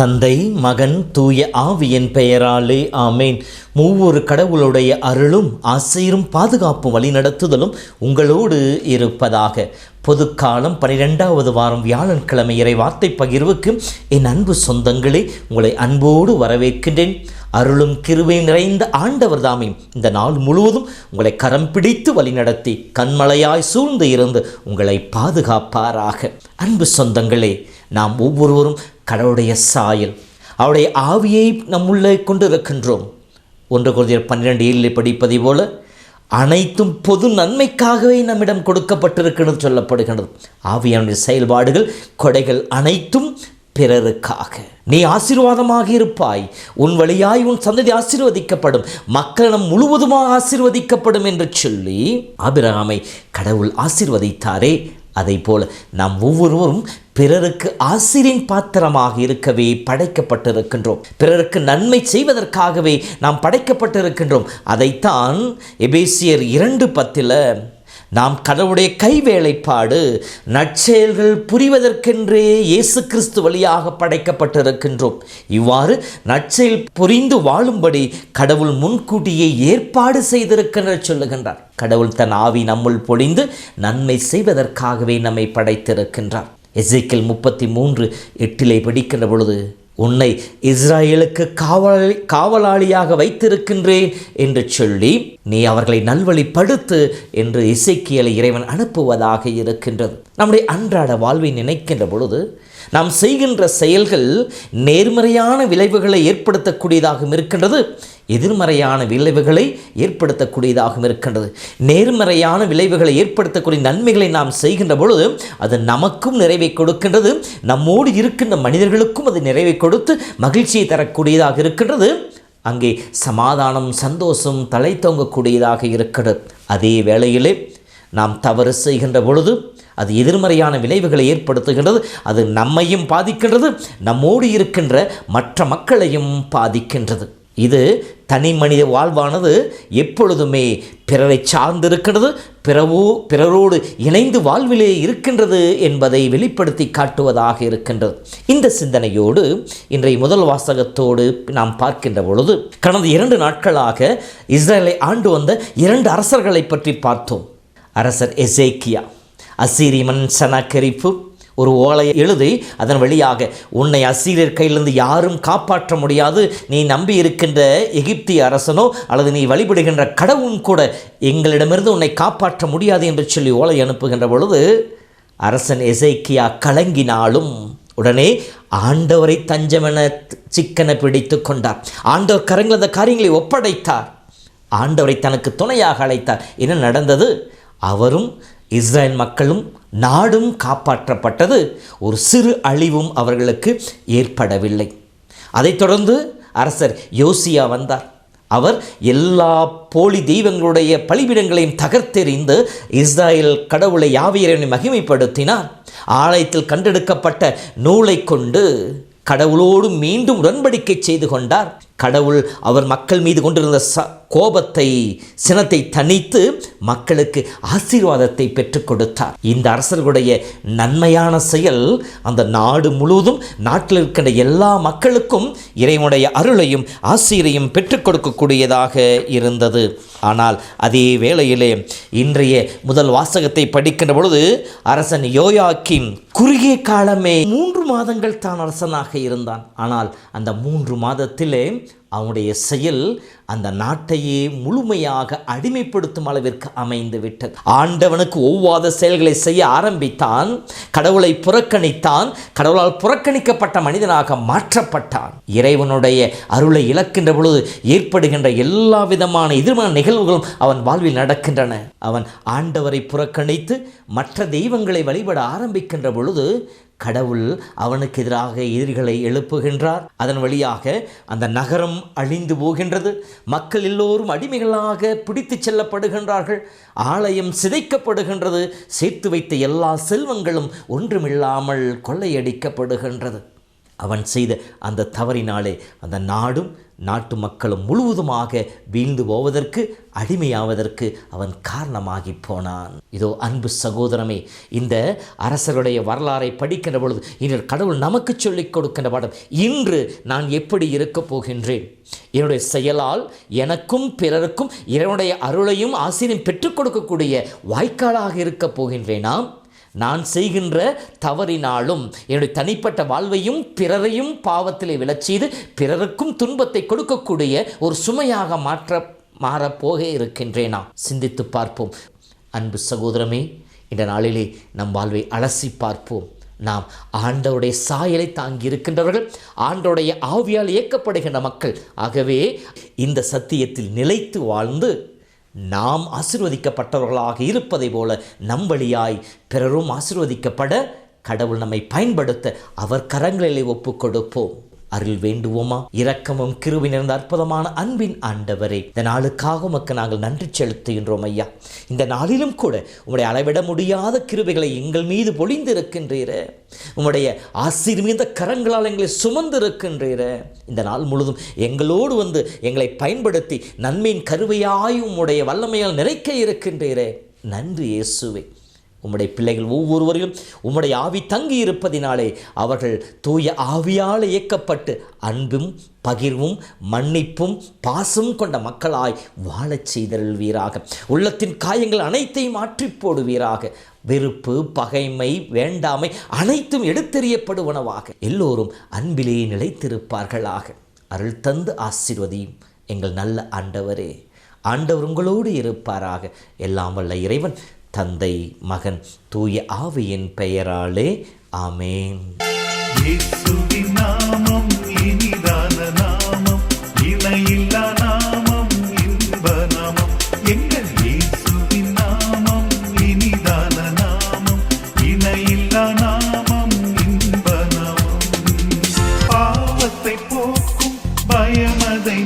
தந்தை மகன் தூய ஆவியின் பெயராலே ஆமேன். மூவொரு கடவுளுடைய அருளும் ஆசையும் பாதுகாப்பும் வழிநடத்துதலும் உங்களோடு இருப்பதாக. பொதுக்காலம் பனிரெண்டாவது வாரம் வியாழன்கிழமை இறை வார்த்தை பகிர்வுக்கு என் அன்பு சொந்தங்களே உங்களை அன்போடு வரவேற்கின்றேன். அருளும் கிருவை நிறைந்த ஆண்டவர் தாமே இந்த நாள் முழுவதும் உங்களை கரம் பிடித்து வழிநடத்தி கண்மலையாய் சூழ்ந்து இருந்து உங்களை பாதுகாப்பாராக. அன்பு சொந்தங்களே நாம் ஒவ்வொருவரும் கடவுளுடைய சாயல் அவருடைய ஆவியை நம்முள்ளே கொண்டு இருக்கின்றோம் ஒன்று குருதியர் பன்னிரெண்டு ஏழில் படிப்பதை போல அனைத்தும் பொது நன்மைக்காகவே நம்மிடம் கொடுக்கப்பட்டிருக்கிறது சொல்லப்படுகின்றது. ஆவியானுடைய செயல்பாடுகள் கொடைகள் அனைத்தும் பிறருக்காக. நீ ஆசீர்வாதமாக இருப்பாய். உன் வழியாய் உன் சந்ததி ஆசீர்வதிக்கப்படும். மக்களிடம் முழுவதுமாக ஆசீர்வதிக்கப்படும் என்று சொல்லி ஆபிரகாமை கடவுள் ஆசீர்வதித்தாரே அதை போல நாம் ஒவ்வொருவரும் பிறருக்கு ஆசிரியின் பாத்திரமாக இருக்கவே படைக்கப்பட்டிருக்கின்றோம். பிறருக்கு நன்மை செய்வதற்காகவே நாம் படைக்கப்பட்டிருக்கின்றோம். அதைத்தான் எபேசியர் இரண்டு பத்தில் நாம் கடவுளுடைய கைவேலைப்பாடு நற்செயல்கள் புரிவதற்கென்றே இயேசு கிறிஸ்து வழியாக படைக்கப்பட்டிருக்கின்றோம். இவ்வாறு நற்செயல் புரிந்து வாழும்படி கடவுள் முன்கூட்டியே ஏற்பாடு செய்திருக்கின்ற சொல்லுகின்றார். கடவுள் தன் ஆவி நம்முள் பொழிந்து நன்மை செய்வதற்காகவே நம்மை படைத்திருக்கின்றார். எசைக்கல் முப்பத்தி மூன்று எட்டிலே படிக்கின்ற பொழுது உன்னை இஸ்ராயலுக்கு காவலாளி காவலாளியாக வைத்திருக்கின்றேன் என்று சொல்லி நீ அவர்களை நல்வழிப்படுத்து என்று இசைக்கியலை இறைவன் அனுப்புவதாக இருக்கின்றது. நம்முடைய அன்றாட வாழ்வை நினைக்கின்ற பொழுது நாம் செய்கின்ற செயல்கள் நேர்மறையான விளைவுகளை ஏற்படுத்தக்கூடியதாகவும் இருக்கின்றது. எதிர்மறையான விளைவுகளை ஏற்படுத்தக்கூடியதாகவும் இருக்கின்றது. நேர்மறையான விளைவுகளை ஏற்படுத்தக்கூடிய நன்மைகளை நாம் செய்கின்ற பொழுது அது நமக்கும் நிறைவை கொடுக்கின்றது. நம்மோடு இருக்கின்ற மனிதர்களுக்கும் அது நிறைவை கொடுத்து மகிழ்ச்சியை தரக்கூடியதாக இருக்கின்றது. அங்கே சமாதானம் சந்தோஷம் தலை தொங்கக்கூடியதாக இருக்கிறது. அதே வேளையிலே நாம் தவறு செய்கின்ற பொழுது அது எதிர்மறையான விளைவுகளை ஏற்படுத்துகின்றது. அது நம்மையும் பாதிக்கின்றது நம்மோடு இருக்கின்ற மற்ற மக்களையும் பாதிக்கின்றது. இது தனி மனித வாழ்வானது எப்பொழுதுமே பிறரை சார்ந்திருக்கிறது பிறவோ பிறரோடு இணைந்து வாழ்விலே இருக்கின்றது என்பதை வெளிப்படுத்தி காட்டுவதாக இருக்கின்றது. இந்த சிந்தனையோடு இன்றைய முதல் வாசகத்தோடு நாம் பார்க்கின்ற பொழுது கடந்த இரண்டு நாட்களாக இஸ்ரேலை ஆண்டு வந்த இரண்டு அரசர்களை பற்றி பார்த்தோம். அரசர் எசேக்கியா அசீரிமன் சனக்கரிப்பு ஒரு ஓலையை எழுதி அதன் வழியாக உன்னை அசீரியர் கையிலிருந்து யாரும் காப்பாற்ற முடியாது. நீ நம்பி இருக்கின்ற எகிப்திய அரசனோ அல்லது நீ வழிபடுகின்ற கடவுளும் கூட எங்களிடமிருந்து உன்னை காப்பாற்ற முடியாது என்று சொல்லி ஓலை அனுப்புகின்ற பொழுது அரசன் எசைக்கியா கலங்கினாலும் உடனே ஆண்டவரை தஞ்சமென சிக்கனை பிடித்து கொண்டார். ஆண்டவர் கரங்கள் அந்த காரியங்களை ஒப்படைத்தார். ஆண்டவரை தனக்கு துணையாக அழைத்தார். என்ன நடந்தது? அவரும் இஸ்ரேல் மக்களும் நாடும் காப்பாற்றப்பட்டது. ஒரு சிறு அழிவும் அவர்களுக்கு ஏற்படவில்லை. அதைத் தொடர்ந்து அரசர் யோசியா வந்தார். அவர் எல்லா போலி தெய்வங்களுடைய பலிபிடங்களையும் தகர்த்தெறிந்து இஸ்ராயல் கடவுளை யாவியரனை மகிமைப்படுத்தினார். ஆலயத்தில் கண்டெடுக்கப்பட்ட நூலை கொண்டு கடவுளோடு மீண்டும் உடன்படிக்கை செய்து கொண்டார். கடவுள் அவர் மக்கள் மீது கொண்டிருந்த ச கோபத்தை சினத்தை தணித்து மக்களுக்கு ஆசீர்வாதத்தை பெற்றுக் கொடுத்தார். இந்த அரசர்களுடைய நன்மையான செயல் அந்த நாடு முழுவதும் நாட்டில் இருக்கின்ற எல்லா மக்களுக்கும் இறைவனுடைய அருளையும் ஆசிரியையும் பெற்றுக் கொடுக்கக்கூடியதாக இருந்தது. ஆனால் அதே வேளையிலே இன்றைய முதல் வாசகத்தை படிக்கின்ற பொழுது அரசன் யோயாக்கிம் குறுகிய காலமே மூன்று மாதங்கள் தான் அரசனாக இருந்தான். ஆனால் அந்த மூன்று மாதத்திலே அவனுடைய செயல் அந்த நாட்டையே முழுமையாக அடிமைப்படுத்தும் அளவிற்கு அமைந்து விட்டது ஆண்டவனுக்கு ஒவ்வாத செயல்களை செய்ய ஆரம்பித்தான் கடவுளை புறக்கணித்தான் கடவுளால் புறக்கணிக்கப்பட்ட மனிதனாக மாற்றப்பட்டான். இறைவனுடைய அருளை இழக்கின்ற பொழுது ஏற்படுகின்ற எல்லா விதமான எதிர்மான நிகழ்வுகளும் அவன் வாழ்வில் நடக்கின்றன. அவன் ஆண்டவரை புறக்கணித்து மற்ற தெய்வங்களை வழிபட ஆரம்பிக்கின்ற பொழுது கடவுள் அவனுக்கு எதிராக எதிரிகளை எழுப்புகின்றார். அதன் வழியாக அந்த நகரம் அழிந்து போகின்றது. மக்கள் எல்லோரும் அடிமைகளாக பிடித்து செல்லப்படுகின்றார்கள். ஆலயம் சிதைக்கப்படுகின்றது. சேர்த்து வைத்த எல்லா செல்வங்களும் ஒன்றுமில்லாமல் கொள்ளையடிக்கப்படுகின்றது. அவன் செய்த அந்த தவறினாலே அந்த நாடும் நாட்டு மக்களும் முழுவதுமாக வீழ்ந்து போவதற்கு அடிமையாவதற்கு அவன் காரணமாகி போனான். இதோ அன்பு சகோதரமே இந்த அரசருடைய வரலாறை படிக்கின்ற பொழுது இன்று கடவுள் நமக்கு சொல்லிக் கொடுக்கின்ற பாடம் இன்று நான் எப்படி இருக்கப் போகின்றேன்? என்னுடைய செயலால் எனக்கும் பிறருக்கும் இறைவனுடைய அருளையும் ஆசிரியம் பெற்றுக் கொடுக்கக்கூடிய வாய்க்காலாக இருக்கப் போகின்றேனாம் நான் செய்கின்ற தவறினாலும் என்னுடைய தனிப்பட்ட வாழ்வையும் பிறரையும் பாவத்திலே விளச்சியது பிறருக்கும் துன்பத்தை கொடுக்கக்கூடிய ஒரு சுமையாக மாற்ற மாறப்போக இருக்கின்றேனா? சிந்தித்து பார்ப்போம். அன்பு சகோதரமே இந்த நாளிலே நம் வாழ்வை அலசி பார்ப்போம். நாம் ஆண்டவருடைய சாயலை தாங்கி இருக்கின்றவர்கள் ஆண்டவுடைய ஆவியால் இயக்கப்படுகின்ற மக்கள். ஆகவே இந்த சத்தியத்தில் நிலைத்து வாழ்ந்து நாம் ஆசிர்வதிக்கப்பட்டவர்களாக இருப்பதை போல நம் வழியாய் பிறரும் ஆசிர்வதிக்கப்பட கடவுள் நம்மை பயன்படுத்த அவர் கரங்களிலே ஒப்புக் கொடுப்போம் அருள் வேண்டுவோமா? இரக்கமும் கிருவி நிறைந்த அற்புதமான அன்பின் ஆண்டவரே இந்த நாளுக்காக உமக்கு நாங்கள் நன்றி செலுத்துகின்றோம் ஐயா. இந்த நாளிலும் கூட உம்முடைய அளவிட முடியாத கிருவிகளை எங்கள் மீது பொழிந்திருக்கின்றீரே. உம்முடைய ஆசீர்மிந்த கரங்களால் எங்களை சுமந்திருக்கின்றீர. இந்த நாள் முழுதும் எங்களோடு வந்து எங்களை பயன்படுத்தி நன்மையின் கருவையாய் உம்முடைய வல்லமையால் நிறைக்க இருக்கின்றீரே. நன்றி இயேசுவே. உம்முடைய பிள்ளைகள் ஒவ்வொருவரையும் உம்முடைய ஆவி தங்கி இருப்பதினாலே அவர்கள் தூய ஆவியால் இயக்கப்பட்டு அன்பும் பகிர்வும் மன்னிப்பும் பாசம் கொண்ட மக்களாய் வாழச் செய்தருள்வீராக. உள்ளத்தின் காயங்கள் அனைத்தையும் மாற்றி போடுவீராக. வெறுப்பு பகைமை வேண்டாமை அனைத்தும் எடுத்தெறியப்படுவனவாக. எல்லோரும் அன்பிலேயே நிலைத்திருப்பார்களாக. அருள் தந்து ஆசிர்வதியும் எங்கள் நல்ல ஆண்டவரே. ஆண்டவர் உங்களோடு இருப்பாராக. எல்லாம் வல்ல இறைவன் தந்தை மகன் தூய ஆவியின் பெயராலே ஆமேன். நாமம் இனிதான நாமம் இணையில்லா நாமம் இன்ப நாமம். எங்கள் இயேசுவின் நாமம் இனிதான நாமம் இணையில்லா நாமம் இன்ப நாமம். பாவத்தை போக்கும் பயமதை